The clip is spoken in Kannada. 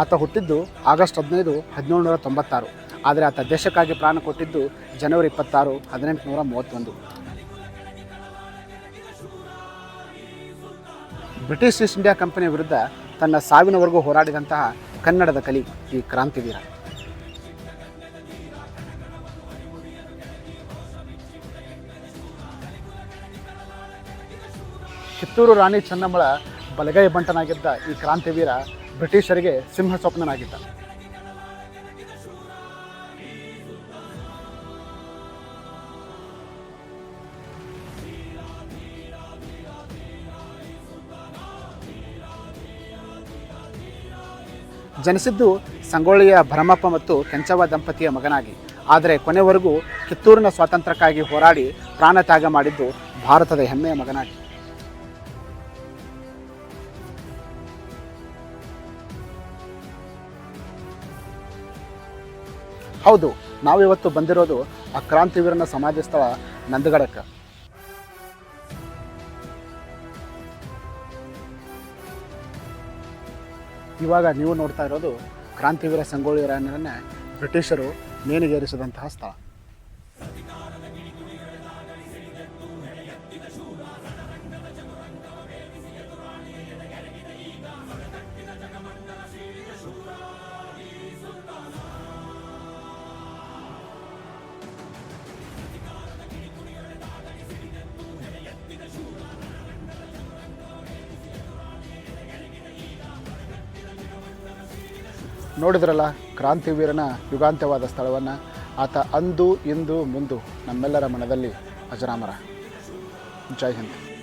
ಆತ ಹುಟ್ಟಿದ್ದು ಆಗಸ್ಟ್ ಹದಿನೈದು ಹದಿನೇಳುನೂರ ತೊಂಬತ್ತಾರು. ಆದರೆ ಆತ ದೇಶಕ್ಕಾಗಿ ಪ್ರಾಣ ಕೊಟ್ಟಿದ್ದು ಜನವರಿ ಇಪ್ಪತ್ತಾರು ಹದಿನೆಂಟುನೂರ ಮೂವತ್ತೊಂದು. ಬ್ರಿಟಿಷ್ ಈಸ್ಟ್ ಇಂಡಿಯಾ ಕಂಪನಿಯ ವಿರುದ್ಧ ತನ್ನ ಸಾವಿನವರೆಗೂ ಹೋರಾಡಿದಂತಹ ಕನ್ನಡದ ಕಲಿ ಈ ಕ್ರಾಂತಿವೀರ. ಕಿತ್ತೂರು ರಾಣಿ ಚೆನ್ನಮ್ಮಳ ಬಲಗೈ ಬಂಟನಾಗಿದ್ದ ಈ ಕ್ರಾಂತಿವೀರ ಬ್ರಿಟಿಷರಿಗೆ ಸಿಂಹ ಸ್ವಪ್ನನಾಗಿದ್ದ ಜನಿಸಿದ್ದು ಸಂಗೊಳ್ಳಿಯ ಭರಮಪ್ಪ ಮತ್ತು ಕೆಂಚವ್ವ ದಂಪತಿಯ ಮಗನಾಗಿ. ಆದರೆ ಕೊನೆವರೆಗೂ ಕಿತ್ತೂರಿನ ಸ್ವಾತಂತ್ರ್ಯಕ್ಕಾಗಿ ಹೋರಾಡಿ ಪ್ರಾಣ ತ್ಯಾಗ ಮಾಡಿದ್ದು ಭಾರತದ ಹೆಮ್ಮೆಯ ಮಗನಾಗಿ. ಹೌದು, ನಾವಿವತ್ತು ಬಂದಿರೋದು ಆ ಕ್ರಾಂತಿವೀರನ ಸಮಾಧಿ ಸ್ಥಳ ನಂದಗಡಕ್ಕೆ. ಇವಾಗ ನೀವು ನೋಡ್ತಾ ಇರೋದು ಕ್ರಾಂತಿವೀರ ಸಂಗೊಳ್ಳಿ ರಾಯಣ್ಣರನ್ನ ಬ್ರಿಟಿಷರು ನೇಣಿಗೇರಿಸಿದಂತಹ ಸ್ಥಳ. ನೋಡಿದ್ರಲ್ಲ ಕ್ರಾಂತಿವೀರನ ಯುಗಾಂತ್ಯವಾದ ಸ್ಥಳವನ್ನು? ಆತ ಅಂದು ಇಂದು ಮುಂದು ನಮ್ಮೆಲ್ಲರ ಮನದಲ್ಲಿ ಅಜರಾಮರ. ಜೈ ಹಿಂದ್.